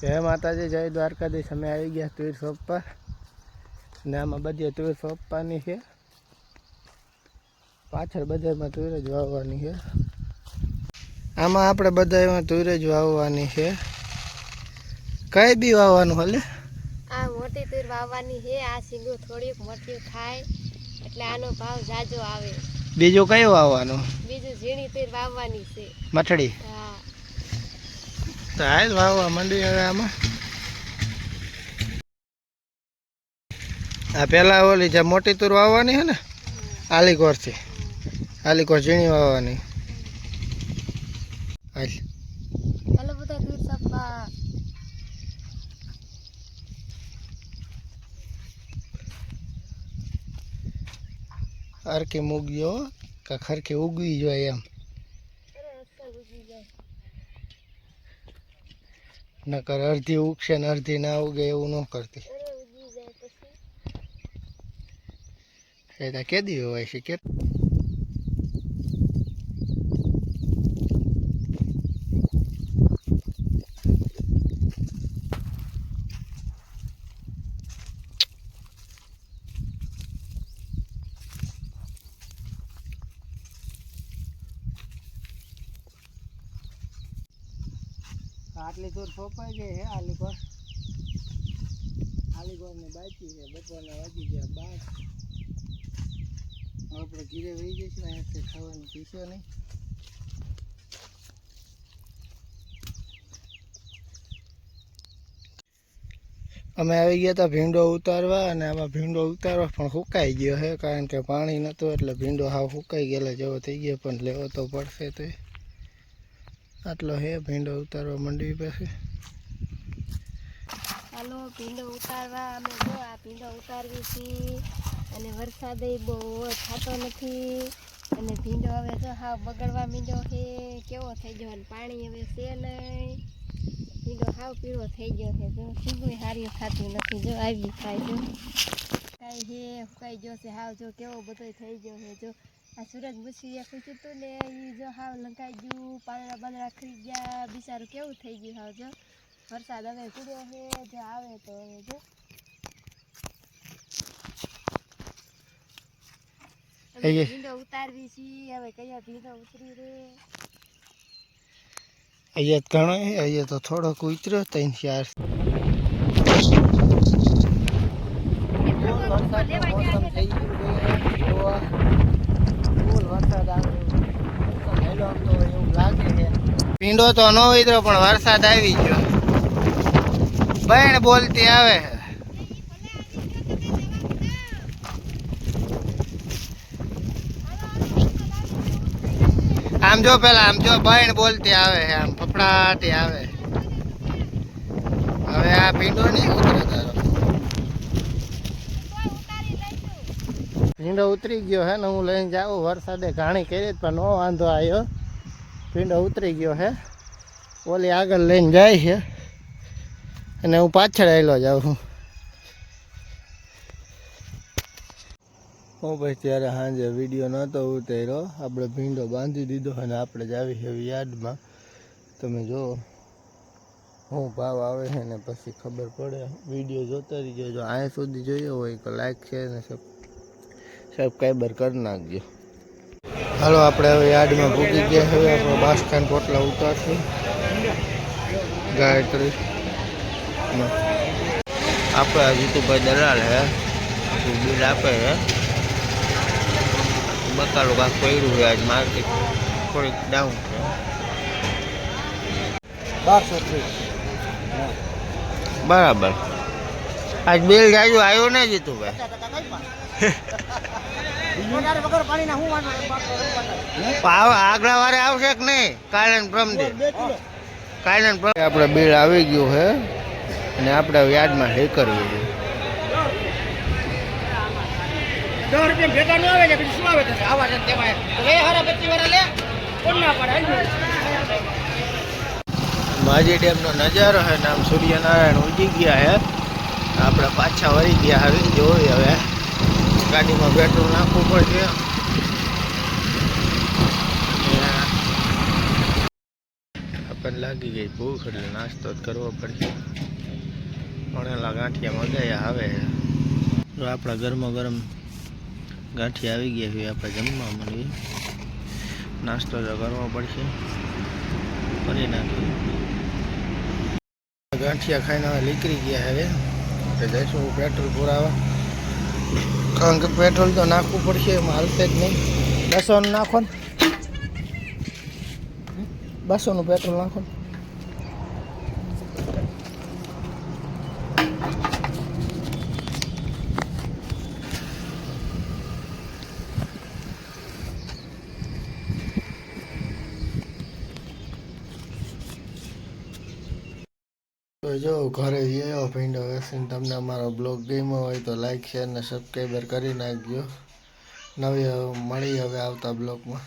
જય માતાજી જય દ્વારકાધીશ. અમે આવી ગયા તુર શોપ પર ને આમાં બધી તુર સોંપવાની છે. પાછળ બધામાં તુર જ વાવવાની છે. આમાં આપણે બધામાં તુર જ વાવવાની છે. કઈ બી વાવવાનું હલે? આ મોટી તુર વાવવાની છે. આ સીંગું થોડીક મોટી થાય એટલે આનો ભાવ જાજો આવે. બીજું કયું વાવવાનું? બીજું ઝીણી તુર વાવવાની છે. મઠડી હા. તો હાલ વાવવા માંડી હવે આમાં. આ પેલા ઓલી જે મોટી તુર વાવવાની છે ને આલીકોરથી આલીકોર ઝીણી વાવવાની. હાલ. બધા તુર સપા હરખી મૂકજો કે ખરખી ઉગવી જોઈએ એમ. નકર અડધી ઉગશે ને અડધી ના ઉગે એવું ન કરતી. એ તો કે દી હોય છે કે આટલી દૂર સોંપાઈ ગઈ હે આલીગોર ને બાકી છે, બપોરના વાગી ગયા બાર. આપણે ઘીરે વહી જઈશું અહીંયાથી ખાવાનું પીશો નહીં. અમે આવી ગયા હતા ભીંડો ઉતારવા અને આમાં ભીંડો ઉતારવા પણ સુકાઈ ગયો છે કારણ કે પાણી નહોતું એટલે ભીંડો હાવ સુકાઈ ગયેલો જેવો થઈ ગયો, પણ લેવો તો પડશે તો આટલો હે, ભીંડો ઉતારવા મંડવી પાસે. હાલો, ભીંડો ઉતારવા. અમે જો આ ભીંડો ઉતારવી છીએ. અને વરસાદ બહુ થતો નથી. અને ભીંડો હવે જો હાવ બગડવા મીંડો છે. કેવો થઈ ગયો અને પાણી હવે છે નહીં. ભીંડો હાવ પીળો થઈ ગયો છે. જો સીંગું હારી થતું નથી. જો આવી થાય જો કાંઈ છે કાંઈ ગયો છે. હાવ જો કેવો બધો થઈ ગયો છે. જો આ સૂરજમુખી એ હતું ને એ જો હાવ લંકાઈ ગયું પાંદડા પાંદડા ખરી ગયા બિચારું કેવું થઈ ગયું હાવ જો. વરસાદ હવે પડ્યો છે જો આવે તો હવે જો. ભીંડો ઉતારવી છીએ હવે કયા ભીંડો ઉતરી રે. અહીંયા ઘણો અહીંયા તો થોડોક ઉતર્યો ત્રણ ચાર પીંડો તો ન ઉતર્યો પણ વરસાદ આવી ગયો. બહેણ બોલતી આવે આમ જો પેલા, આમ જો બહેણ બોલતી આવે આમ ફફડાટી આવે હવે આ પીંડો નહીં ઉતરે તારો. ભીંડો ઉતરી ગયો હે ને હું લઈને જાઉં. વરસાદે ઘાણી કરી પણ નો વાંધો આવ્યો ભીંડો ઉતરી ગયો હે. ઓલી આગળ લઈને જાય છે અને હું પાછળ આવેલો જાઉં છું હું ભાઈ ત્યારે સાંજે વીડિયો નહોતો ઉતાર્યો. આપણે ભીંડો બાંધી દીધો અને આપણે જ આવી છે યાર્ડમાં. તમે જુઓ હું ભાવ આવે છે ને પછી ખબર પડે. વીડિયો જોતા રહીજો. જો અહીંયા સુધી જોયો હોય તો લાઈક શેર ને સબ સબસ્ક્રાઈબર કરી નાખજો. હાલો આપણે હવે યાર્ડમાં ભૂકી ગયા હવે આપણે બાસકાન પોટલા ઉતારશું. ગાયત્રી આપણે જીતુભાઈ દલાલ હે. બિલ આપે હે. બકાલો કાંક પડ્યું છે આજ માર્કેટ. થોડીક ડાઉન છે. બરાબર. આજ બિલ જાજુ આવ્યો ને જીતુભાઈ આગળ આગલા વારે આવશે કે નહીં? કાલે પ્રમદે. કાલે આપણે બિલ આવી ગયું છે અને આપણે યાદમાં હે કરવું છે. દસ રૂપિયા ભેગા ન આવે ને શું આવે આવા છે તેમાં લે વાળા લે. કોણ ના પાડે? માજી ડેમનો નજારો હે નામ સૂર્યનારાયણ ઉજી ગયા છે આપણે પાછા વળી ગયા હવે જોઈએ હવે. ગાડીમાં પેટ્રોલ નાખવું પડશે. આપણને લાગી ગઈ ભૂખ, એટલે નાસ્તો જ કરવો પડશે. ભણેલા ગાંઠિયા મગાયા આવે જો આપણા ગરમા ગરમ ગાંઠિયા આવી ગયા છે, આપણે જમવા મળીએ નાસ્તો તો કરવો પડશે. કરી નાખીએ. ગાંઠિયા ખાઈને હવે નીકળી ગયા હવે. એટલે જઈશું પેટ્રોલ પુરાવા. કારણ કે પેટ્રોલ તો નાખવું પડશે, એમાં હાલશે જ નહીં. બસોનું નાખો ને. બસોનું પેટ્રોલ નાખો ને. તો જો, ઘરે આવ્યો ભીંડો વેસીને તમને અમારો બ્લોગ ગમ્યો હોય તો લાઈક શેર ને સબસ્ક્રાઈબર કરી નાખજો. નવી મળી હવે આવતા બ્લોગમાં.